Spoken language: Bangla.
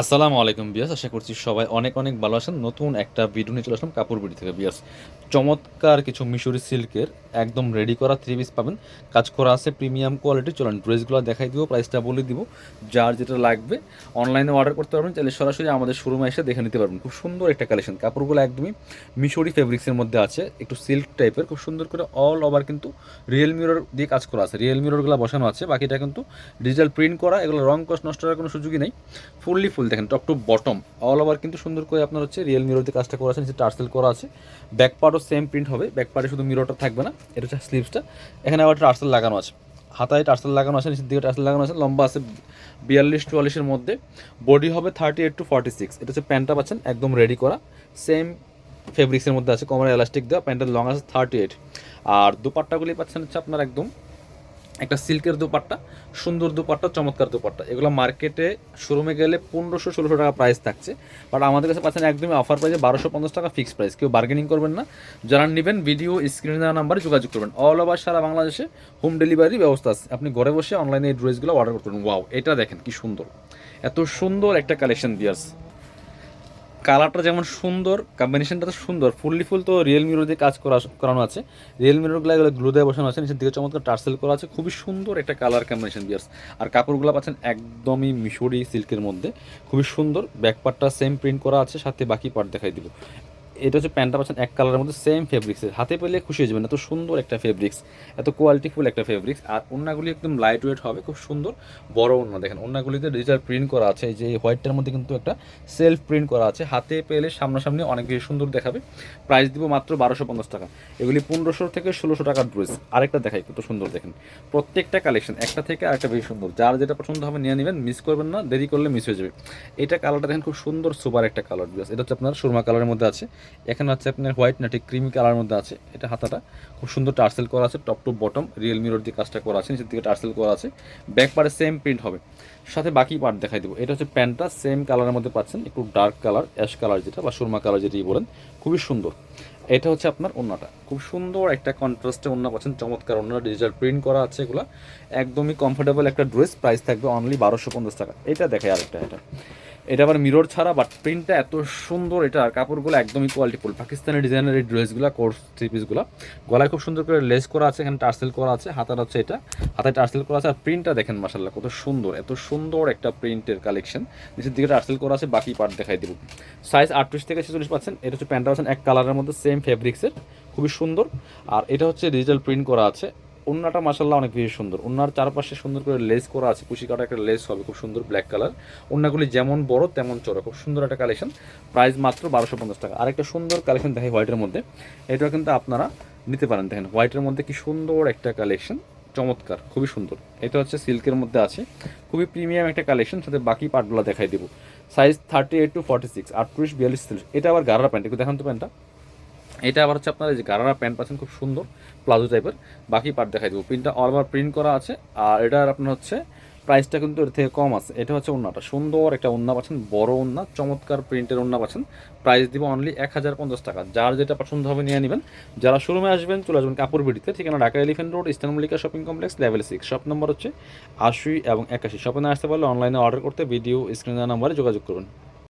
আসসালামু আলাইকুম বিয়াস, আশা করছি সবাই অনেক অনেক ভালো আছেন। নতুন একটা ভিডিও নিয়ে চলে আসলাম কাপড় বিড়ি থেকে বিয়াস। চমৎকার কিছু মিশরি সিল্কের একদম রেডি করা থ্রি পিস পাবেন। কাজ করা আছে প্রিমিয়াম কোয়ালিটি চলেন ড্রেসগুলো দেখাই দিব প্রাইসটা বলে দিব। যার যেটা লাগবে অনলাইনে অর্ডার করতে পারবেন, চাইলে সরাসরি আমাদের শোরুমে এসে দেখে নিতে পারবেন। খুব সুন্দর একটা কালেকশন কাপড়গুলো একদমই মিশরি ফেব্রিক্সের মধ্যে আছে, একটু সিল্ক টাইপের খুব সুন্দর করে অল ওভার কিন্তু রিয়েল মিরর দিয়ে কাজ করা আছে। রিয়েল মিররগুলো বসানো আছে, বাকিটা কিন্তু ডিজিটাল প্রিন্ট করা, এগুলো রং কষ্ট নষ্ট করার কোনো সুযোগই নেই। ফুললি ফুল দেখেন top to bottom all over কিন্তু সুন্দর করে আপনার হচ্ছে রিয়েল মিরর দিয়ে কাজটা করা আছে, নিচে টার্সেল করা আছে। ব্যাক পার্টও সেম প্রিন্ট হবে ব্যাক পার্টে শুধু মিররটা থাকবে না, এটা হচ্ছে স্লিভসটা এখানে আবার টার্সেল লাগানো আছে। হাতায় টার্সেল লাগানো আছে, নিচের দিকে টার্সেল লাগানো আছে, লম্বা আছে বিয়াল্লিশ চুয়াল্লিশের মধ্যে। বডি হবে thirty eight to forty six এটা হচ্ছে প্যান্টটা পাচ্ছেন একদম রেডি করা। সেম ফেব্রিক্সের মধ্যে আছে কমার এলাস্টিক দেওয়া প্যান্টের লং আছে থার্টি এইট আর দুপাট্টাগুলি পাচ্ছেন হচ্ছে আপনার একদম একটা সিল্কের দুপাট্টা, সুন্দর দুপাট্টা, চমৎকার দুপাট্টা। এগুলো মার্কেটে শোরুমে গেলে পনেরোশো, ষোলোশো টাকা প্রাইস থাকছে। বাট আমাদের কাছে পাচ্ছেন একদমই অফার প্রাইসে বারোশো পঞ্চাশ টাকা ফিক্স প্রাইস কেউ বার্গেনিং করবেন না। যারা নেবেন ভিডিও স্ক্রিনে দেওয়া নাম্বারে যোগাযোগ করবেন। অল ওভার সারা বাংলাদেশে হোম ডেলিভারি ব্যবস্থা আছে। আপনি ঘরে বসে অনলাইনে এই ড্রেসগুলো অর্ডার করতে পারেন ওয়াও এটা দেখেন কি সুন্দর। এত সুন্দর একটা কালেকশন বিয়ার্স কালারটা যেমন সুন্দর কম্বিনেশনটা তো সুন্দর। ফুললি ফুল তো রিয়েল মিরর দিয়ে কাজ করা করানো আছে। রিয়েল মিররগুলো এগুলো গ্লু দিয়ে বসানো আছে, নিচের দিকে চমৎকার টার্সেল করা আছে। খুবই সুন্দর একটা কালার কম্বিনেশন বিয়ার্স আর কাপড়গুলো পাচ্ছেন একদমই মিশরি সিল্কের মধ্যে। খুবই সুন্দর ব্যাক পার্টটা সেম প্রিন্ট করা আছে, সাথে বাকি পার্ট দেখাই দিব। এটা হচ্ছে প্যান্টটা পাচ্ছেন এক কালারের মধ্যে সেম ফেব্রিক্সের হাতে পেলে খুশি হয়ে যাবেন, এত সুন্দর একটা ফেব্রিক্স এত কোয়ালিটিফুল একটা ফেব্রিক্স আর ওড়নাগুলি একদম লাইট ওয়েট হবে, খুব সুন্দর। বড় ওড়না দেখেন ওড়নাগুলিতে ডিজিটাল প্রিন্ট করা আছে, এই যে হোয়াইটটার মধ্যে কিন্তু একটা সেলফ প্রিন্ট করা আছে। হাতে পেলে সামনাসামনি অনেক বেশি সুন্দর দেখাবে। প্রাইস দিব মাত্র বারোশো পঞ্চাশ টাকা। এগুলি পনেরোশো থেকে ষোলোশো টাকার ড্রেস আরেকটা দেখাই, কত সুন্দর দেখেন। প্রত্যেকটা কালেকশন একটা থেকে আরেকটা বেশি সুন্দর। যার যেটা পছন্দ হবে নিয়ে নেবেন মিস করবেন না, দেরি করলে মিস হয়ে যাবে। এটা কালারটা দেখেন, খুব সুন্দর সুপার একটা কালার ড্রেস এটা হচ্ছে আপনার সুরমা কালারের মধ্যে আছে। এখানে হচ্ছে আপনার হোয়াইট না ঠিক ক্রিমি কালারের মধ্যে আছে এটা হাতাটা। খুব সুন্দর টার্সেল করা আছে, top to bottom, real mirror দিয়ে কাজটা করা আছে, নিচের দিকে টার্সেল করা আছে। ব্যাক পারে সেম প্রিন্ট হবে। সাথে বাকি পার্ট দেখাই দেবো। এটা হচ্ছে প্যান্টটা, সেম কালারের মধ্যে পাচ্ছেন, একটু ডার্ক কালার, অ্যাশ কালার যেটা বা সুরমা কালার যেটাই বলেন, খুবই সুন্দর। এটা হচ্ছে আপনার ওন্নাটা। খুব সুন্দর একটা কন্ট্রাস্টে ওন্না পাচ্ছেন, চমৎকার ওন্না, ডিজিটাল প্রিন্ট করা আছে এগুলো। একদমই কমফোর্টেবল একটা ড্রেস প্রাইস থাকবে অনলি বারোশো পঞ্চাশ টাকা। এটা দেখাই আরেকটা, এটা। এটা আবার মিরর ছাড়া বাট প্রিন্টটা এত সুন্দর, এটা আর কাপড়গুলো একদমই কোয়ালিটি কোয়ালিটিফুল পাকিস্তানি ডিজাইনের এই ড্রেসগুলো কোর্স থ্রি পিসগুলো গলায় খুব সুন্দর করে লেস করা আছে, এখানে টার্সেল করা আছে, হাতার হচ্ছে এটা, হাতায় টার্সেল করা আছে, আর প্রিন্টটা দেখেন মাসাল্লাহ কত সুন্দর, এত সুন্দর একটা প্রিন্টের কালেকশন নিচের দিকে টার্সেল করা আছে, বাকি পার্ট দেখাই দেবো। সাইজ আটত্রিশ থেকে ছেচল্লিশ পাচ্ছেন, এটা হচ্ছে প্যান্টটা পাচ্ছেন এক কালারের মধ্যে সেম ফেব্রিক্সের খুবই সুন্দর। আর এটা হচ্ছে ডিজিটাল প্রিন্ট করা আছে ওন্নাটা মাসাল্লাহ অনেক বেশি সুন্দর। ওনার চারপাশে সুন্দর করে লেস করা আছে, কুশি কাটা একটা লেস হবে, খুব সুন্দর ব্ল্যাক কালার ওন্নাগুলি যেমন বড়, তেমন চড়া খুব সুন্দর একটা কালেকশন প্রাইস মাত্র বারোশো পঞ্চাশ টাকা। আর একটা সুন্দর কালেকশন দেখে হোয়াইটের মধ্যে। এটা কিন্তু আপনারা নিতে পারেন। দেখেন হোয়াইটের মধ্যে কি সুন্দর একটা কালেকশন চমৎকার, খুবই সুন্দর। এটা হচ্ছে সিল্কের মধ্যে আছে। খুবই প্রিমিয়াম একটা কালেকশন সাথে বাকি পার্টগুলো দেখাই দেবো। Size thirty eight to forty six আটত্রিশ, বিয়াল্লিশ এটা আবার গারারা প্যান্ট একটু দেখান তো প্যান্টটা এটা আবার হচ্ছে আপনার এই যে গারারা প্যান্ট পাচ্ছেন খুব সুন্দর, প্লাজো টাইপের বাকি পার্ট দেখাই দেবো। প্রিন্টটা অল ওভার প্রিন্ট করা আছে। আর এটার আপনার হচ্ছে প্রাইসটা কিন্তু এর থেকে কম আছে। এটা হচ্ছে ওন্নাটা। সুন্দর একটা ওন্না পাচ্ছেন, বড় ওন্না, চমৎকার প্রিন্টের ওন্না পাচ্ছেন। প্রাইস দিব অনলি এক হাজার পঞ্চাশ টাকা। যার যেটা পছন্দ হবে নিয়ে নেবেন। যারা শোরুমে আসবেন, চলে আসবেন কাপড় বিড়িতে ঠিকানা Dhaka Elephant Road Eastern Mallika shopping complex level six shop number হচ্ছে আশি এবং একাশি। শপে না আসতে পারলে অনলাইনে অর্ডার করতে ভিডিও স্ক্রিনের নাম্বারে যোগাযোগ করবেন